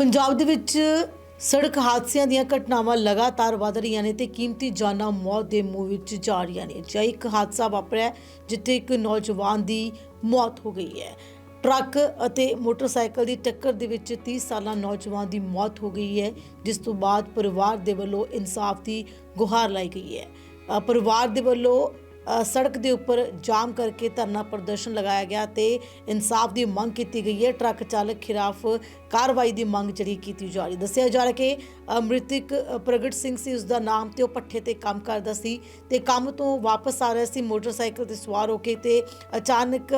ਪੰਜਾਬ ਦੇ ਵਿੱਚ ਸੜਕ ਹਾਦਸਿਆਂ ਦੀਆਂ ਘਟਨਾਵਾਂ ਲਗਾਤਾਰ ਵਧ ਰਹੀਆਂ ਨੇ ਤੇ ਕੀਮਤੀ ਜਾਨਾਂ ਮੌਤ ਦੇ ਮੂੰਹ ਵਿੱਚ ਜਾ ਰਹੀਆਂ ਨੇ। ਜਿਹਾ ਇੱਕ ਹਾਦਸਾ ਵਾਪਰਿਆ ਜਿੱਥੇ ਇੱਕ ਨੌਜਵਾਨ ਦੀ ਮੌਤ ਹੋ ਗਈ ਹੈ। ਟਰੱਕ ਅਤੇ ਮੋਟਰਸਾਈਕਲ ਦੀ ਟੱਕਰ ਦੇ ਵਿੱਚ 30 ਸਾਲਾ ਨੌਜਵਾਨ ਦੀ ਮੌਤ ਹੋ ਗਈ ਹੈ, ਜਿਸ ਤੋਂ ਬਾਅਦ ਪਰਿਵਾਰ ਦੇ ਵੱਲੋਂ ਇਨਸਾਫ ਦੀ ਗੁਹਾਰ ਲਾਈ ਗਈ ਹੈ। ਪਰਿਵਾਰ ਦੇ ਵੱਲੋਂ ਸੜਕ ਦੇ ਉੱਪਰ ਜਾਮ ਕਰਕੇ ਧਰਨਾ ਪ੍ਰਦਰਸ਼ਨ ਲਗਾਇਆ ਗਿਆ ਤੇ ਇਨਸਾਫ ਦੀ ਮੰਗ ਕੀਤੀ ਗਈ ਹੈ। ਟਰੱਕ ਚਾਲਕ ਖਿਲਾਫ ਕਾਰਵਾਈ ਦੀ ਮੰਗ ਜਿਹੜੀ ਕੀਤੀ ਜਾ ਰਹੀ ਦੱਸਿਆ ਜਾ ਰਿਹਾ ਕਿ ਮ੍ਰਿਤਕ ਪ੍ਰਗਟ ਸਿੰਘ ਸੀ ਉਸ ਦਾ ਨਾਮ ਤੇ ਉਹ ਪੱਠੇ ਤੇ ਕੰਮ ਕਰਦਾ ਸੀ ਤੇ ਕੰਮ ਤੋਂ ਵਾਪਸ ਆ ਰਿਹਾ ਸੀ ਮੋਟਰਸਾਈਕਲ ਤੇ ਸਵਾਰ ਹੋ ਕੇ ਤੇ ਅਚਾਨਕ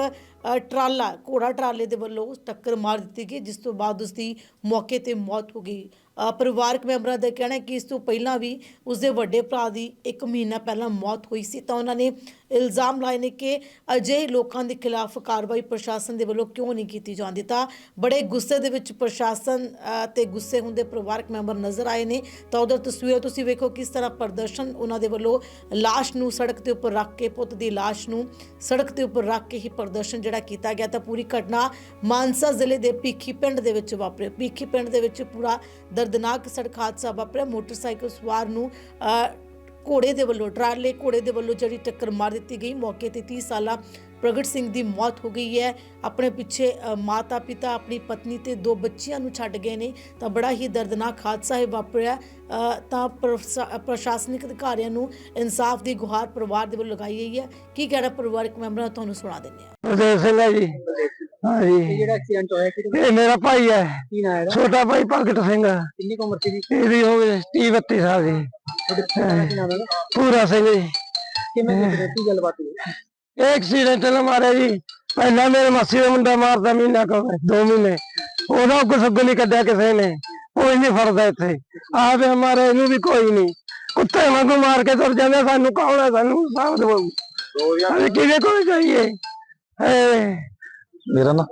ਟਰਾਲਾ, ਘੋੜਾ ਟਰਾਲੇ ਦੇ ਵੱਲੋਂ ਟੱਕਰ ਮਾਰ ਦਿੱਤੀ ਗਈ, ਜਿਸ ਤੋਂ ਬਾਅਦ ਉਸ ਦੀ ਮੌਕੇ ਤੇ ਮੌਤ ਹੋ ਗਈ। ਪਰਿਵਾਰਕ ਮੈਂਬਰਾਂ ਦਾ ਕਹਿਣਾ ਹੈ ਕਿ ਇਸ ਤੋਂ ਪਹਿਲਾਂ ਵੀ ਉਸ ਦੇ ਵੱਡੇ ਭਰਾ ਦੀ 1 ਮਹੀਨਾ ਪਹਿਲਾਂ ਮੌਤ ਹੋਈ ਸੀ ਤਾਂ ਉਹਨਾਂ ਨੇ ਇਲਜ਼ਾਮ ਲਾਏ ਨੇ ਕਿ ਅਜਿਹੇ ਲੋਕਾਂ ਦੇ ਖਿਲਾਫ ਕਾਰਵਾਈ ਪ੍ਰਸ਼ਾਸਨ ਦੇ ਵੱਲੋਂ ਕਿਉਂ ਨਹੀਂ ਕੀਤੀ ਜਾਂਦੀ? ਤਾਂ ਬੜੇ ਗੁੱਸੇ ਦੇ ਵਿੱਚ ਪ੍ਰਸ਼ਾਸਨ ਅ, ਤੇ ਗੁੱਸੇ ਹੁੰਦੇ ਪਰਿਵਾਰਕ ਮੈਂਬਰ ਨਜ਼ਰ ਆਏ ਨੇ। ਤਾਂ ਉਧਰ ਤਸਵੀਰਾਂ ਤੁਸੀਂ ਵੇਖੋ ਕਿਸ ਤਰ੍ਹਾਂ ਪ੍ਰਦਰਸ਼ਨ ਉਹਨਾਂ ਦੇ ਵੱਲੋਂ ਲਾਸ਼ ਨੂੰ ਸੜਕ ਦੇ ਉੱਪਰ ਰੱਖ ਕੇ ਪੁੱਤ ਦੀ ਲਾਸ਼ ਨੂੰ ਸੜਕ ਦੇ ਉੱਪਰ ਰੱਖ ਕੇ ਹੀ ਪ੍ਰਦਰਸ਼ਨ ਜਿਹੜਾ ਕੀਤਾ ਗਿਆ। ਤਾਂ ਪੂਰੀ ਘਟਨਾ ਮਾਨਸਾ ਜ਼ਿਲ੍ਹੇ ਦੇ ਭੀਖੀ ਪਿੰਡ ਦੇ ਵਿੱਚ ਵਾਪਰਿਆ ਭੀਖੀ ਪਿੰਡ ਦੇ ਵਿੱਚ ਪੂਰਾ ਦਰਦਨਾਕ ਸੜਕ ਹਾਦਸਾ ਵਾਪਰਿਆ। ਮੋਟਰਸਾਈਕਲ ਸਵਾਰ ਨੂੰ ਅ, ਘੋੜੇ ਦੇ ਵੱਲੋਂ ਟਰਾਲੇ ਘੋੜੇ ਦੇ ਵੱਲੋਂ ਜਿਹੜੀ ਟੱਕਰ ਮਾਰ ਦਿੱਤੀ ਗਈ। ਮੌਕੇ ਤੇ 30 ਸਾਲਾ ਪ੍ਰਗਟ ਸਿੰਘ ਦੀ ਮੌਤ ਹੋ ਗਈ ਹੈ। ਆਪਣੇ ਪਿੱਛੇ ਮਾਤਾ ਪਿਤਾ ਆਪਣੀ ਪਤਨੀ ਤੇ ਦੋ ਬੱਚਿਆਂ ਨੂੰ ਛੱਡ ਗਏ ਨੇ। ਤਾਂ ਬੜਾ ਹੀ ਦਰਦਨਾਕ ਹਾਦਸਾ ਹੈ ਵਾਪਰਿਆ। ਤਾਂ ਪ੍ਰਸ਼ਾ- ਪ੍ਰਸ਼ਾਸਨਿਕ ਅਧਿਕਾਰੀਆਂ ਨੂੰ ਇਨਸਾਫ ਦੀ ਗੁਹਾਰ ਪਰਿਵਾਰ ਦੇ ਵੱਲੋਂ ਲਗਾਈ ਗਈ ਹੈ। ਕੀ ਕਹਿਣਾ ਪਰਿਵਾਰਕ ਮੈਂਬਰਾਂ ਨੂੰ ਤੁਹਾਨੂੰ ਸੁਣਾ ਦਿੰਦੇ ਸਿੰਘ ਹੈ ਜੀ। ਇਹ ਹਾਂਜੀ ਜਿਹੜਾ ਐਕਸੀਡੈਂਟ ਹੋਇਆ ਕਿਹਦੇ ਇਹ ਮੇਰਾ ਭਾਈ ਹੈ। ਕੀ ਨਾਂ ਹੈ ਛੋਟਾ ਭਾਈ ਭਗਤ ਸਿੰਘ। ਕਿੰਨੀ ਕੁ ਉਮਰ ਸੀ ਜੀ ਇਹਦੀ ਹੋ ਗਈ 30 32 ਸਾਲ ਦੀ। ਤੁਹਾਡੇ ਪਿਤਾ ਦਾ ਕੀ ਨਾਮ ਹੈ ਇਹਦਾ? ਪੂਰਾ ਸਿੰਘ ਜੀ ਕਿਵੇਂ ਕਿਵੇਂ ਕੀ ਗੱਲਬਾਤ ਹੋਈ ਇਹ ਐਕਸੀਡੈਂਟ ਨਾਲ ਮਾਰਿਆ ਜੀ ਪਹਿਲਾਂ ਮੇਰੇ ਮਾਸੀ ਦਾ ਮੁੰਡਾ ਮਾਰਦਾ ਮਹੀਨਾ ਕੋ ਦੋ ਮਹੀਨੇ ਉਹਦਾ ਕੁਛ ਅੱਗੋਂ ਨਹੀਂ ਕੱਢਿਆ ਕਿਸੇ ਨੇ ਕੋਈ ਨਹੀਂ ਫੜਦਾ ਇੱਥੇ ਆਪ ਹਮਾਰੇ ਇਹਨੂੰ ਵੀ ਕੋਈ ਨਹੀਂ ਕੁੱਤੇ ਵਾਂਗੂ ਮਾਰ ਕੇ ਤੁਰ ਜਾਂਦੇ ਸਾਨੂੰ ਕੌਣ ਹੈ ਸਾਨੂੰ ਸਾਬ ਦਵਾਉ ਅਸੀਂ ਕਿਹਦੇ ਕੋਲ ਜਾਈਏ ਏ ਮੇਰਾ ਨਾ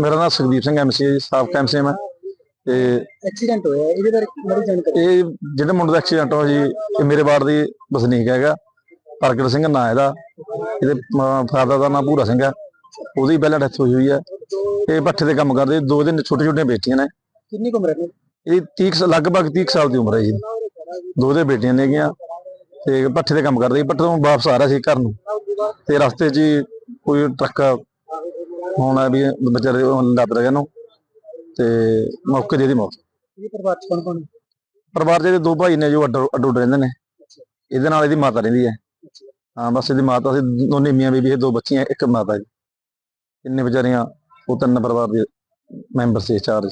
ਮੇਰਾ ਨਾਮ ਸੁਖਦੀਪ ਸਿੰਘ ਐਮਸੀ ਹੈ ਜੀ ਸਾਫ਼ ਐਮਸੀ ਮੈਂ ਤੇ ਐਕਸੀਡੈਂਟ ਹੋਇਆ ਇਹਦੇ ਬਾਰੇ ਬੜੀ ਜਾਣਕਾਰੀ। ਇਹ ਜਿਹੜੇ ਮੁੰਡੇ ਦਾ ਐਕਸੀਡੈਂਟ ਹੋਇਆ ਜੀ ਇਹ ਮੇਰੇ ਵਾਰਡ ਦੀ ਵਸਨੀਕ ਹੈਗਾ ਪ੍ਰਗਟ ਸਿੰਘ ਨਾਂ ਇਹਦਾ ਇਹਦੇ ਫਾਦਰ ਦਾ ਨਾਮ ਪੂਰਾ ਸਿੰਘ ਹੈ ਉਹਦੀ ਪਹਿਲਾਂ ਡੈਥ ਹੋਈ ਹੋਈ ਹੈ ਇਹ ਭੱਠੇ ਤੇ ਕੰਮ ਕਰਦੇ ਦੋ ਦਿਨ ਛੋਟੇ ਛੋਟੀਆਂ ਬੇਟੀਆਂ ਨੇ। ਕਿੰਨੀ ਉਮਰ ਹੈ ਇਹਦੀ? ਇਹ 30 ਕੁ- ਲਗਭਗ 30 ਕੁ ਸਾਲ ਦੀ ਉਮਰ ਹੈ ਜੀ। ਦੋ ਦੇ ਬੇਟੀਆਂ ਨੇਗੀਆਂ ਤੇ ਭੱਠੇ ਤੇ ਕੰਮ ਕਰਦੇ ਭੱਠੇ ਤੋਂ ਵਾਪਸ ਆ ਰਿਹਾ ਸੀ ਘਰ ਨੂੰ। ਤੇ ਰਸਤੇ 'ਚ ਕੋਈ ਟਰੱਕ ਹੋਣਾ ਵੀ ਵਿਚਾਰੇ ਲੱਦ ਰਿਹਾ ਨੂੰ ਤੇ ਮੌਕੇ ਤੇ ਇਹਦੀ ਮੌਤ। ਇਹ ਪਰਿਵਾਰ ਚ ਕੌਣ ਕੌਣ? ਪਰਿਵਾਰ ਦੇ ਦੋ ਭਾਈ ਨੇ ਜੋ ਅੱਡ ਅੱਡ ਰਹਿੰਦੇ ਨੇ। ਇਹਦੇ ਨਾਲ ਇਹਦੀ ਮਾਤਾ ਰਹਿੰਦੀ ਹੈ। ਹਾਂ ਬਸ ਇਹਦੀ ਮਾਤਾ ਸੀ ਦੋਨੇ ਮੀਆਂ ਬੀਬੀ ਇਹ ਦੋ ਬੱਚੀਆਂ ਇੱਕ ਮਾਤਾ ਜੀ। ਤਿੰਨੇ ਵਿਚਾਰੀਆਂ ਉਹ ਤਿੰਨ ਪਰਿਵਾਰ ਦੇ ਮੈਂਬਰ ਸੀ ਚਾਰ